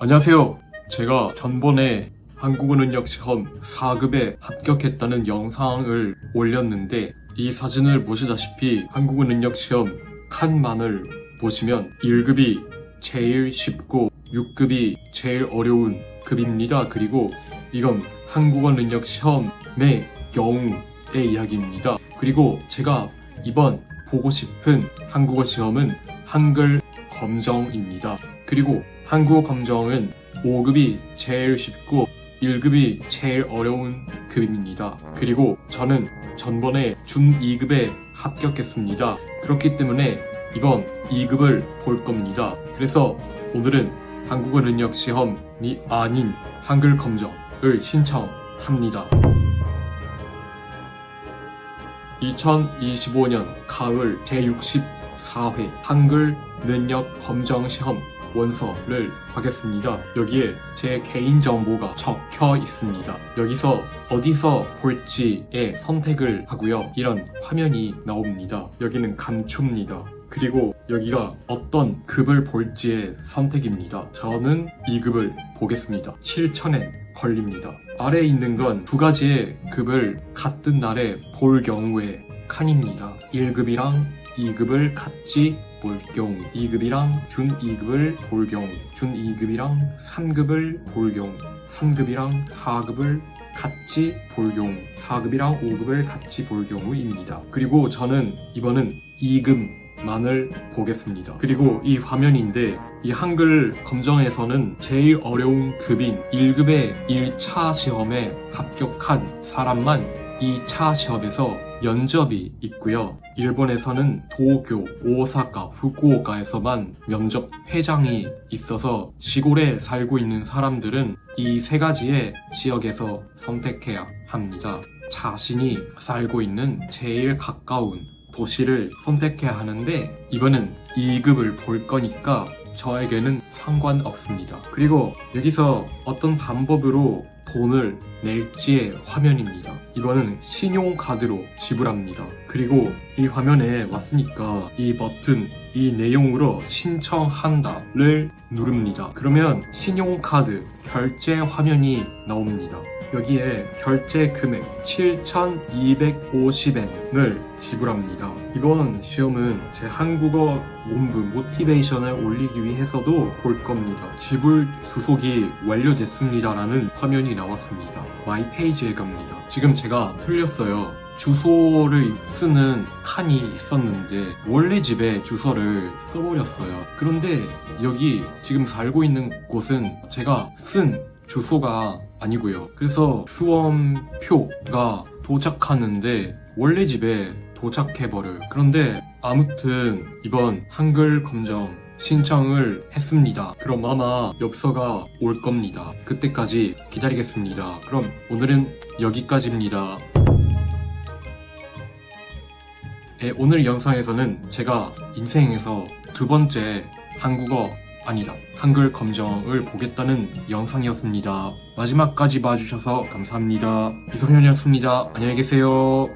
안녕하세요. 제가 전번에 한국어 능력 시험 4급에 합격했다는 영상을 올렸는데 이 사진을 보시다시피 한국어 능력 시험 칸만을 보시면 1급이 제일 쉽고 6급이 제일 어려운 급입니다. 그리고 이건 한국어 능력 시험의 경우의 이야기입니다. 그리고 제가 이번 보고 싶은 한국어 시험은 한글 검정입니다. 그리고 한국어 검정은 5급이 제일 쉽고 1급이 제일 어려운 급입니다. 그리고 저는 전번에 준 2급에 합격했습니다. 그렇기 때문에 이번 2급을 볼 겁니다. 그래서 오늘은 한국어 능력 시험이 아닌 한글 검정을 신청합니다. 2025년 가을 제64회 한글 능력 검정 시험 원서를 하겠습니다. 여기에 제 개인 정보가 적혀 있습니다. 여기서 어디서 볼지에 선택을 하고요. 이런 화면이 나옵니다. 여기는 감초입니다. 그리고 여기가 어떤 급을 볼지의 선택입니다. 저는 2급을 보겠습니다. 7천엔 걸립니다. 아래에 있는 건 두 가지의 급을 같은 날에 볼 경우에 칸입니다. 1급이랑 2급을 같이 볼 경우, 2급이랑 준 2급을 볼 경우, 준 2급이랑 3급을 볼 경우, 3급이랑 4급을 같이 볼 경우, 4급이랑 5급을 같이 볼 경우입니다. 그리고 저는 이번은 2급 만을 보겠습니다. 그리고 이 화면인데 이 한글 검정에서는 제일 어려운 급인 1급의 1차 시험에 합격한 사람만 2차 시험에서 면접이 있고요. 일본에서는 도쿄, 오사카, 후쿠오카에서만 면접 회장이 있어서 시골에 살고 있는 사람들은 이 세 가지의 지역에서 선택해야 합니다. 자신이 살고 있는 제일 가까운 도시를 선택해야 하는데 이번은 2급을 볼 거니까 저에게는 상관없습니다. 그리고 여기서 어떤 방법으로 돈을 낼지의 화면입니다. 이거는 신용카드로 지불합니다. 그리고 이 화면에 왔으니까 이 버튼, 이 내용으로 신청한다를 누릅니다. 그러면 신용카드 결제 화면이 나옵니다. 여기에 결제 금액 7,250엔을 지불합니다. 이번 시험은 제 한국어 문부 모티베이션을 올리기 위해서도 볼 겁니다. 지불 수속이 완료됐습니다라는 화면이 나왔습니다. 마이 페이지에 갑니다. 지금 제가 틀렸어요. 주소를 쓰는 칸이 있었는데 원래 집에 주소를 써버렸어요. 그런데 여기 지금 살고 있는 곳은 제가 쓴 주소가 아니고요. 그래서 수험표가 도착하는데 원래 집에 도착해버려요. 그런데 아무튼 이번 한글 검정 신청을 했습니다. 그럼 아마 엽서가 올 겁니다. 그때까지 기다리겠습니다. 그럼 오늘은 여기까지입니다. 네, 오늘 영상에서는 제가 인생에서 두 번째 한국어 아니다 한글 검정을 보겠다는 영상이었습니다. 마지막까지 봐주셔서 감사합니다. 이성현이었습니다. 안녕히 계세요.